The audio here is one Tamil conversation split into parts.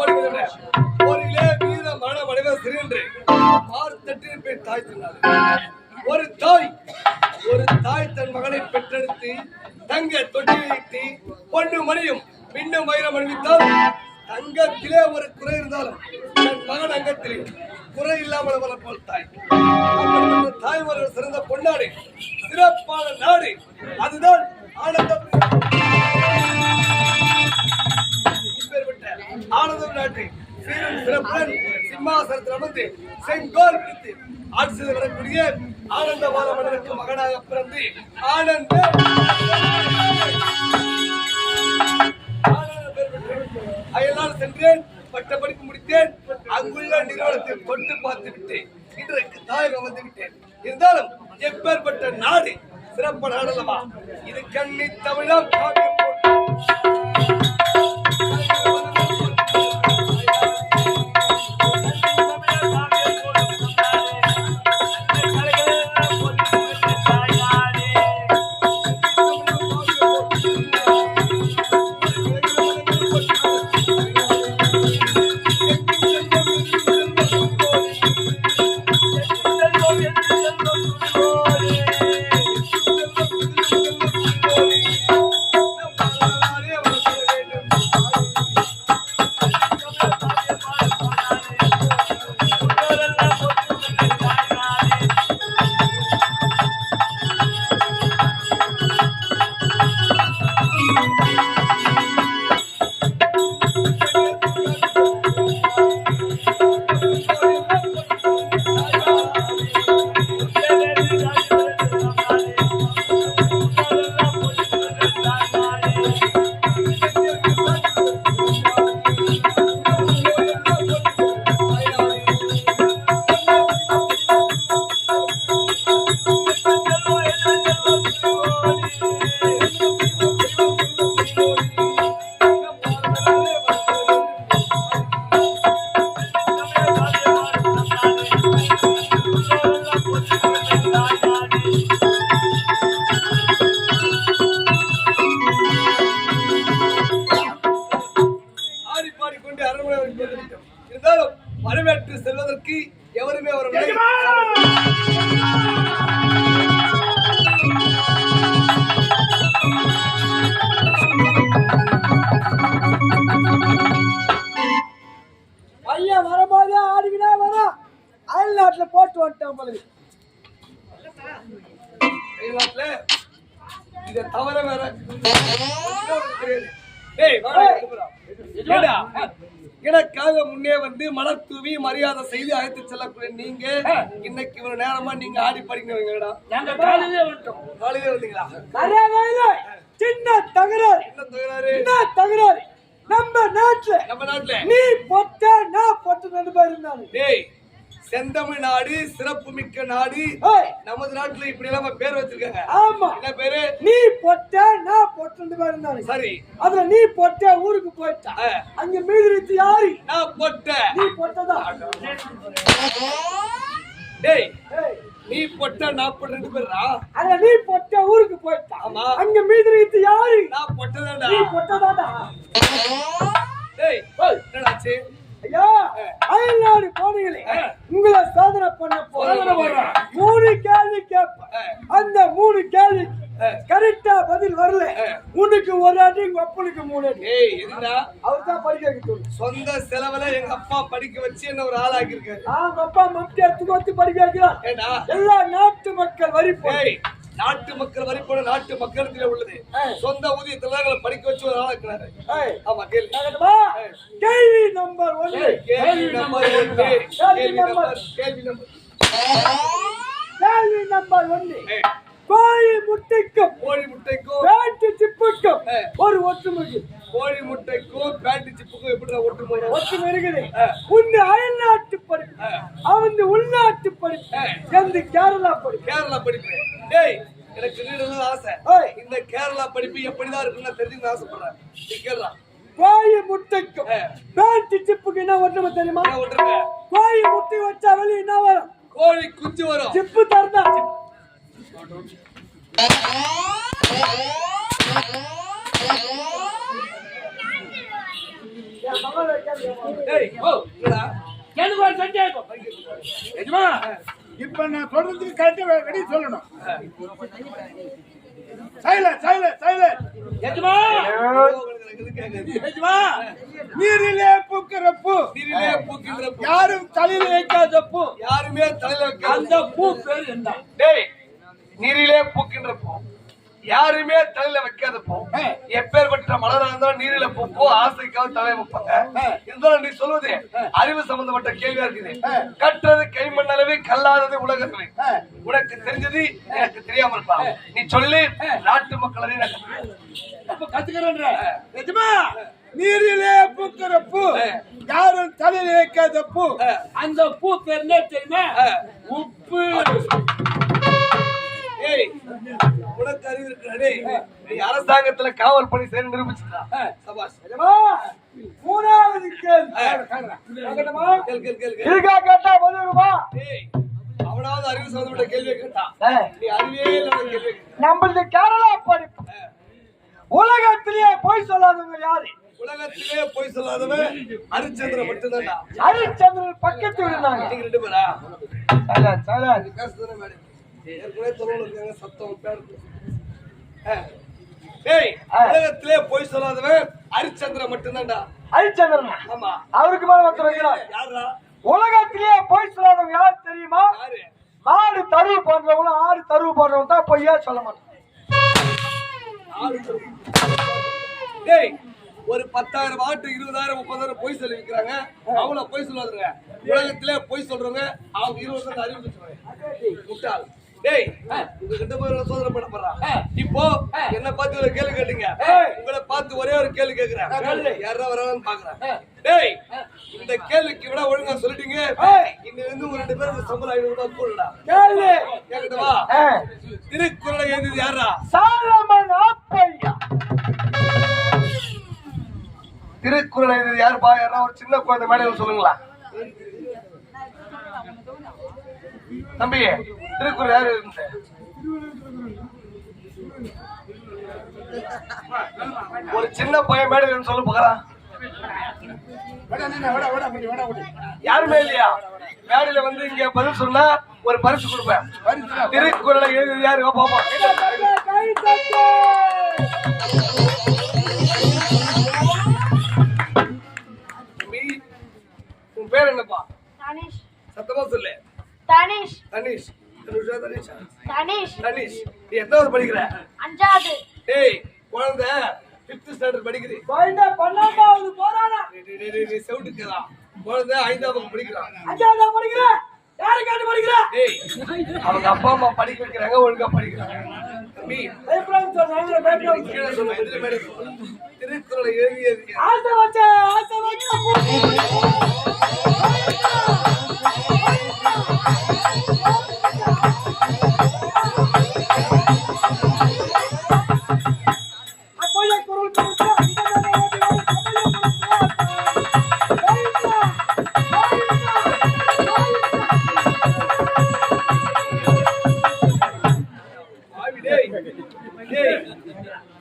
புற போரிலே வீர மரணம் அடைவர் சிறன்று ஆறு தாய் சொன்னார். ஒரு தாய் ஒரு தாய் தன் மகனை பெற்றெடுத்து தங்க தொட்டி வைத்து பொண்ணு மணியும் பின்னும் மயிரம் அணிவித்தால் தங்கத்திலே ஒரு குறை இருந்தாலும் தன் மகன் அங்கத்திலே குறை இல்லாமல் வளர்ப்போல் தாய். தாய் தாய்மார்கள் சிறந்த பொன்னாடு சிறப்பான நாடு. அதுதான் ஆனந்தம். ஆனந்தம் நாட்டு சீரும் சிறப்புடன் சிம்மாசனத்தில் அமர்ந்து செங்கோல் பிடித்து ஆட்சி வரக்கூடிய ஆனந்தவாத மன்னருக்கு மகனாக பிறந்து ஆனந்த ஆனந்த பெயர் பெற்றேன். சென்றேன் பட்ட படிப்பு முடித்தேன் அங்குள்ள நிறுவனத்தில் தொட்டு பார்த்து விட்டேன். இன்றைக்கு தாயகம் வந்து விட்டேன். இருந்தாலும் எப்பேற்பட்ட நாடு சிறப்பு நாடல்லவா இது கண்ணி தமிழம் தமிழ்நாட்டுல இதை தவிர வேற. எனக்காக முன்னே வந்து மலர் தூவி மரியாதை செய்து அழைத்து செல்லக்கூடிய நீங்க இன்னைக்கு இவ்வளவு நேரமா நீங்க ஆடி படிக்கிறவங்கடா காலையிலே வந்தீங்களா? சின்ன தகராறு. என்ன தகராறு? என்ன தகராறு. நம்ம நாட்டுல நம்ம நாட்டுல? நீ பொட்ட நான் பேர் இருந்தாங்க. டேய் செந்தமிழ் நாடு. சிறப்பு மிக்க நாடு நமது நாட்டுல இப்படி எல்லாம் பேர் வச்சிருக்காங்க. ஆமா. என்ன பேரு? நீ பொட்ட நான் பொட்ட பேர் இருந்தாங்க சரி. அதுல நீ பொட்ட ஊருக்கு போயிட்டா. அங்க மீதி யாரு? நான் பொட்ட. நீ பொட்டதான் டேய் நீ பொட்ட நான் பொட்ட ரெண்டு பேரா அதுல நீ பொட்ட ஊருக்கு போயிட்டா. ஆமா. அங்க மீதி யாரு? நான் பொட்டதான்டா. நீ பொட்டதாடா டேய் என்னடாச்சு ஐயா அயல்நாடு போனீங்களே உங்களை சோதனை பண்ண போறேன். மூணு கேள்வி கேட்பேன். அந்த மூணு கேள்வி கரெக்டா பதில் வரல. உனக்கு ஒரு அடி உங்க அப்பனுக்கு மூணு அடி. ஏய் எதுடா அவர் தான் படிக்க வைக்க சொந்த செலவுல எங்க அப்பா படிக்க வச்சு என்ன ஒரு ஆளாக்கி இருக்காரு நான் அப்பா மம்டி எடுத்து வந்து படிக்க வைக்கிறான் எல்லா நாட்டு மக்கள் வரி போய் நாட்டு மக்கள் வரி போட நாட்டு மக்களிடத்துல உள்ளது. சொந்த ஊதியத்துல தான் எங்களை படிக்க வச்சு ஒரு ஆளாக்குறாரு ஆமா கேள்வி கேள்வி நம்பர் ஒன்று. கேள்வி நம்பர் ஒன்று. கேள்வி நம்பர். கேள்வி நம்பர். கேள்வி நம்பர் ஒன்று. கோழி முட்டைக்கும் கோழி முட்டைக்கும். பேட்டு சிப்புக்கும். ஒரு ஒற்றுமை கோழி முட்டைக்கும் பேண்ட் சிப்புக்கும் எப்படி வரும்? ஒற்றுமை இருக்குது. ஆ. உந்து அயல்நாட்டு படிப்பு. அவந்து உள்நாட்டு படிப்பு. எந்த கேரளா படிப்பு? கேரளா படிப்பு. டேய் எனக்கு நீடலாம் ஆசை. இந்த கேரளா படிப்பு எப்படிதான் இருக்குன்னு தெரிஞ்சுக்கணும்னு ஆசைப்படுறேன். நீ கேரளா கோழி முட்டைக்கும். ஆ. பேட்டு சிப்புக்கு என்ன ஒற்றுமை தெரியுமா? விட்டுருங்க கோழி முட்டை வச்சா என்ன வரும்? கோழி குஞ்சு வரும். சிப்பு தரதா எனக்கு ஒரு சந்தேகம்? எஜமா இப்ப நான் சொல்றதுக்கு கரெக்டா ரெடி சொல்லணும். சைலண்ட் சைலண்ட் சைலண்ட் எஜமா! எஜமா! நீரிலே பூக்கிற பூ நீரிலே பூக்கின்ற பூ. யாரும் தலையில வைக்காத பூ யாருமே தலையில வைக்காத அந்த பூ பேர் என்ன? டேய் நீரிலே பூக்கின்ற பூ யாருமே தலையில வைக்காத பூ. எப்பேற்பட்ட மலரா இருந்தாலும் நீரில பூப்போ ஆசைக்காக தலையில வைப்பாங்க. இருந்தாலும் நீ சொல்வது அறிவு சம்பந்தப்பட்ட கேள்வியா இருக்குது. கற்றது கைமண்ணளவே கல்லாதது உலகத்திலே ஆ. உனக்கு தெரிஞ்சது எனக்கு தெரியாம இருப்பா நீ சொல்லி நாட்டு மக்களே கத்துக்கிறேன். நிஜமா? நீரிலே பூக்கிற பூ யாரும் தலையில வைக்காத பூ அந்த பூ என்ன தெரியுமா. உப்பு. உனக்கு அறிவு இருக்குடா டேய் நீ அரசாங்கத்துல காவல் பணி செய்ய நிரூபிச்சுடா சபாஷ். மூணாவது அவனாவது அறிவு சம்பந்தப்பட்ட கேள்வியை கேட்டான் நீ அறிவே இல்லாத கேள்வி. நம்மளது கேரளா படிப்பு. உலகத்திலேயே போய் சொல்லாதவங்க யாரு? உலகத்திலே போய் சொல்லாதவன் ஹரிச்சந்திரன் மட்டும்தான்டா. ஹரிச்சந்திரன் பக்கத்து இருந்தாங்க நீங்க ரெண்டு பேரா? நீ பேசுறதுதானே மேடம். ஏற்கனவே தொலைவில் இருக்காங்க சத்தம் பேருக்கு. ஏய். உலகத்திலே போய் சொல்லாதவன் ஹரிச்சந்திரன் மட்டும்தான்டா. ஹரிச்சந்திரன்? ஆமா. அவருக்கு மேல ஒருத்தர் வைக்கிறார் யாரா உலகத்திலேயே போய் சொல்லாதவங்க யார் தெரியுமா? மாடு தருவு போடுறவங்களும் ஆடு தருவு போடுறவங்க தான் பொய்யா சொல்ல ஆறு சொல்லு. டேய் ஒரு பத்தாயிரம் ஆட்டு இருபதாயிரம் முப்பதாயிரம் பொய் சொல்லி விற்கிறாங்க அவங்கள பொய் சொல்லாதுங்க. உலகத்திலே பொய் சொல்றவங்க அவங்க இருபது அறிவு முட்டாள். டேய் உங்க கிட்ட போய் ஒரு சோதனை பண்ண போறான் இப்போ என்ன பார்த்து ஒரு கேள்வி கேட்டீங்க. உங்களை பார்த்து ஒரே ஒரு கேள்வி கேக்குறேன். யாரா வரான்னு பாக்குறேன். டேய் இந்த கேள்விக்கு விட ஒழுங்கா சொல்லிட்டீங்க. இன்னும் இருந்து ஒரு ரெண்டு பேரும் சம்பளம் ஐநூறு ரூபாய் போடுடா கேள்வி கேக்கட்டுமா திருக்குறளை எழுதியது யாரா சாலமன் ஆப்பையா. திருக்குறள் எழுதியது யாருப்பா? யாரா ஒரு சின்ன குழந்தை மேடையில் சொல்லுங்களா. தம்பி திருக்குறள் யாரு? ஒரு சின்ன பையன் மேடையில் சொல்லு முடி யாருமே இல்லையா? மேடையில வந்து இங்க பதில் சொன்னா ஒரு பரிசு கொடுப்பேன். திருக்குறளை எழுதியது யாரு? பாப்போம். உன் பேர் என்னப்பா? சத்தமா சொல்லு. தனிஷ். தனிஷ். தனுஷா தனிஷா? தனிஷ். தனிஷ் நீ எத்தனாவது படிக்கிற? அஞ்சாவது. டேய் குழந்தை ஃபிஃப்த் ஸ்டாண்டர்ட் படிக்கிறீ குழந்தை பன்னெண்டாவது போறானா? செவிட்டுக்கிறா குழந்தை ஐந்தாம் வகுப்பு படிக்கிறான் அஞ்சாவது படிக்கிற? யாரு கேட்டு படிக்கிற? டேய் அவங்க அப்பா அம்மா படிக்க வைக்கிறாங்க ஒழுங்கா படிக்கிறாங்க. தம்பி பயப்படாம சொன்னாங்க பயப்படாம சொல்லு. திருக்குறளை எழுதியது? ஆசை வச்ச ஆசை வச்ச.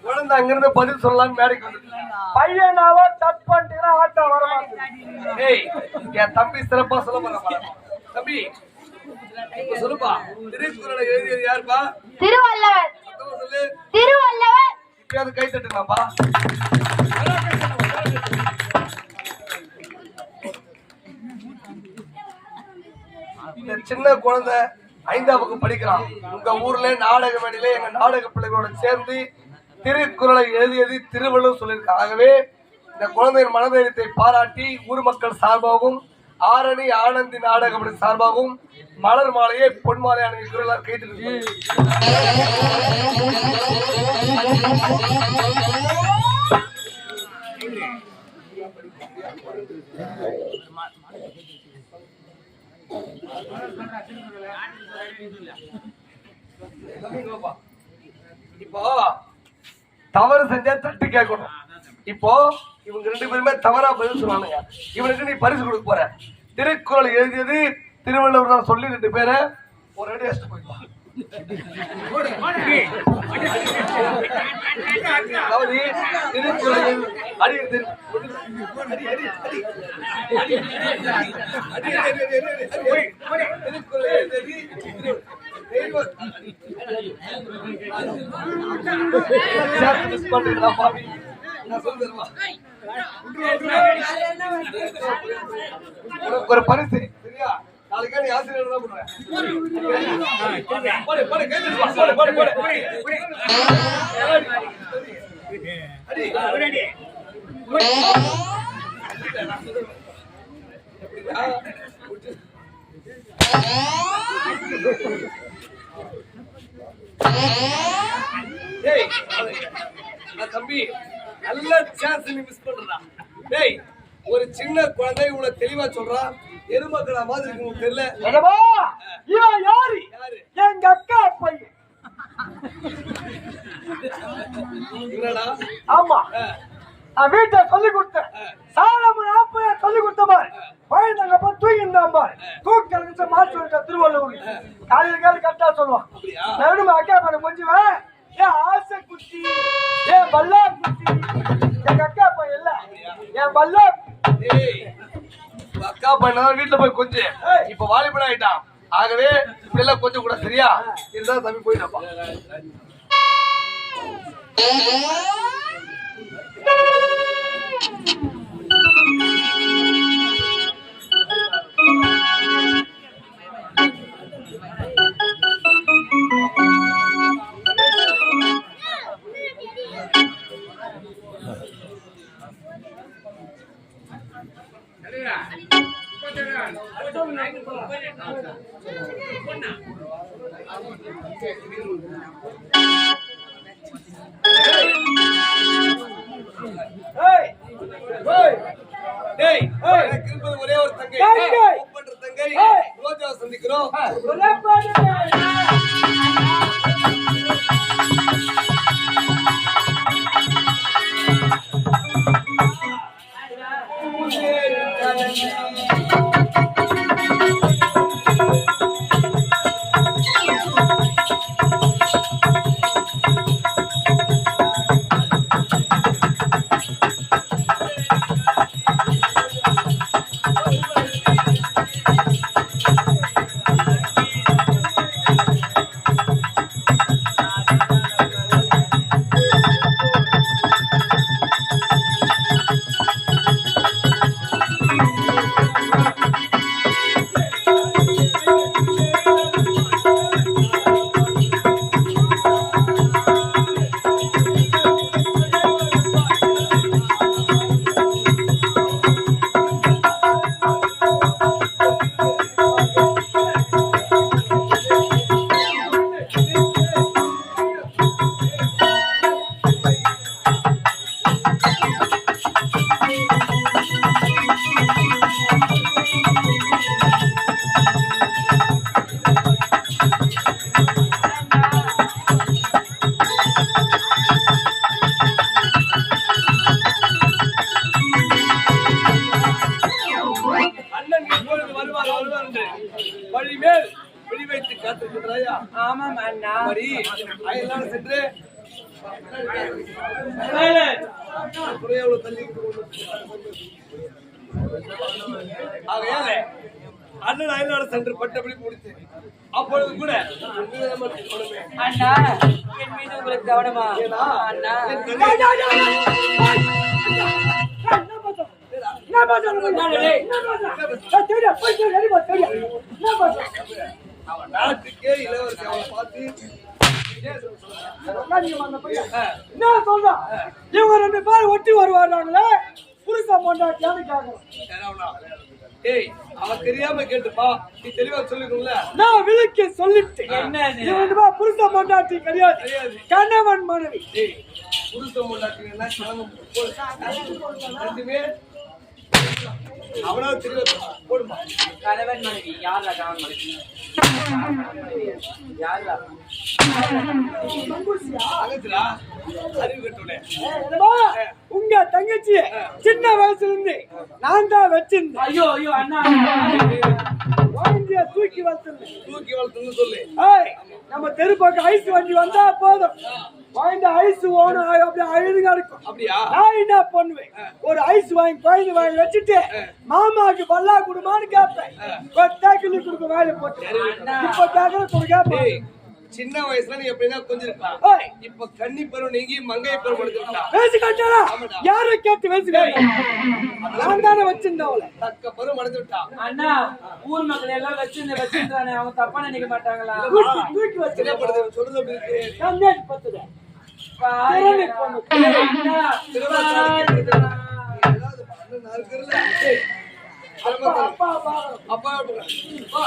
குழந்தை அங்கிருந்து பதில் சொல்லலாம் மேடைக்கு வந்து பையனாவோ டச் பண்ணிட்டீங்கன்னா ஆட்டம் வர மாட்டேங்குது. டேய் என் தம்பி சிறப்பா சொல்ல போறா தம்பி சொல்லுப்பா. திருக்குறளை எழுதியது யாருப்பா? திருவள்ளுவர். சொல்லு. திருவள்ளுவர். இப்பயாவது கை தட்டுங்களாப்பா? சின்ன குழந்தை ஐந்தாம் வகுப்பு படிக்கிறான். உங்க ஊர்ல நாடக மேடையில எங்க நாடக பிள்ளைகளோட சேர்ந்து திருக்குறளை எழுதியது திருவள்ளுவர் சொல்லியிருக்காங்க ஆகவே இந்த குழந்தையின் மனதைரியத்தை பாராட்டி ஊர் மக்கள் சார்பாகவும் ஆரணி ஆனந்தி நாடகம் சார்பாகவும் மலர் மாலையை பொன் மாலை அணிவிக்கிறோம் கேட்டு இப்போ தவறு செஞ்சா தட்டு கேட்கணும். இப்போ இவங்க ரெண்டு பேருமே தவறா பதில் சொன்னானுங்க இவனுக்கு நீ பரிசு கொடுக்க போற. திருக்குறள் எழுதியது திருவள்ளுவர் தான் சொல்லி ரெண்டு பேரை ஒரு அடி அடிச்சுட்டு போயிடுவான் பண்றீங்களா உனக்கு ஒரு பரிசு சரியா நாளைக்கு ஆசிரியர் தான் பண்ணுவேன் தம்பி நல்ல சான்ஸ் நீ மிஸ் பண்றா டேய் ஒரு சின்ன குழந்தை இவ்வளவு தெளிவா சொல்றான் எருமக்கடா மாதிரி இருக்கு உங்களுக்கு தெரியல? இவன் யாரு? யாரு? எங்க அக்கா பையன். ஆமா. நான் வீட்டை சொல்லி கொடுத்தேன். சாலமன் ஆப்பைய சொல்லி கொடுத்த மாதிரி குழந்தைங்க தூங்கிருந்தான் பாரு. தூக்கி அடிச்ச மாற்றி விட்ட திருவள்ளுவர் காலையில காலையில் கரெக்டா சொல்லுவான். நடுமை அக்கா பண்ண கொஞ்சம் ஏன் ஆசை குட்டி ஏன் பல்லா குட்டி எங்க அக்கா பையன் இல்ல. என் பல்லா அக்கா பையன் வீட்டுல போய் கொஞ்சம் இப்ப வாலிபன் ஆயிட்டான். ஆகவே இப்படி கொஞ்சம் கூட சரியா? இருந்தா தம்பி போயிட்டாப்பா ஏய் ஆகையால அண்ணன் அயலான சென்று பட்டபடி முடித்து அப்பொழுது கூட. அண்ணா என் மீது உங்களுக்கு கவனமா அண்ணா? அவன் நாட்டுக்கே இளவரசி பார்த்து. என்ன சொல்றான்? இவங்க ரெண்டு பேரும் ஒட்டி வருவாங்களே புருஷன் பொண்டாட்டியான்னு கேக்குறான் யாராவனா? ஏய் அவன் தெரியாம கேட்டுப்பா. நீ தெளிவா சொல்லிக்கணும்ல நான் விளக்கி சொல்லிட்டேன் என்ன புருஷ பொண்டாட்டி கிடையாது. கணவன் மனைவி. ஏய் புருஷன் முன்னாட்டிங்கன்னா கிளம்பு போடு. தெளிவா சொல்லு. போடுமா? கணவன் மனைவி யாரா கணவன் மனைவி? யாரா? உங்க தங்கச்சி சின்ன வயசுல இருந்து நான் தான் வச்சிருந்தேன். ஐயோ ஐயோ அண்ணா. குழந்தைய தூக்கி வச்சிருந்தேன் தூக்கி வளர்த்துன்னு சொல்லு. நம்ம தெரு பக்கம் ஐஸ் வண்டி வந்தா போதும். குழந்தை ஐஸ் ஓணும் அப்படி அழுதுగా இருக்கும் அப்படியா? நான் என்ன பண்ணுவேன்? ஒரு ஐஸ் வாங்கி குழந்தை வாங்கி வச்சுட்டு மாமாவுக்கு பல்லா கொடுமான்னு கேட்பேன். கொத்தாக்கிலி கொடுக்க வேலை போட்டு. இப்ப கேட்கற கொடுக்க சின்ன வயசுல நீ எப்படின்னா கொஞ்சிருக்கலாம் இப்ப கன்னி பருவம் நீங்கி மங்கை பருவம் எடுத்துட்டா பேசி காட்டாரா யாரை கேட்டு பேசி நான் தானே வச்சிருந்தேன் அவளை தக்க பருவம் அடைந்து விட்டா அண்ணா ஊர் மக்கள் எல்லாம் வச்சிருந்து வச்சிருந்தானே அவங்க தப்பா நினைக்க மாட்டாங்களா? தூக்கி தூக்கி வச்சு சின்னப்படுது சொல்றது அப்படி இருக்கு. கண்ணாடி பத்துது. பாரு. திறமை பொண்ணு. அண்ணா, திரும்ப சாதிக்க ஏதாவது பண்ண நான் இருக்கிறதுல ஏய், திரும்ப அப்பா. அப்பா அப்பா?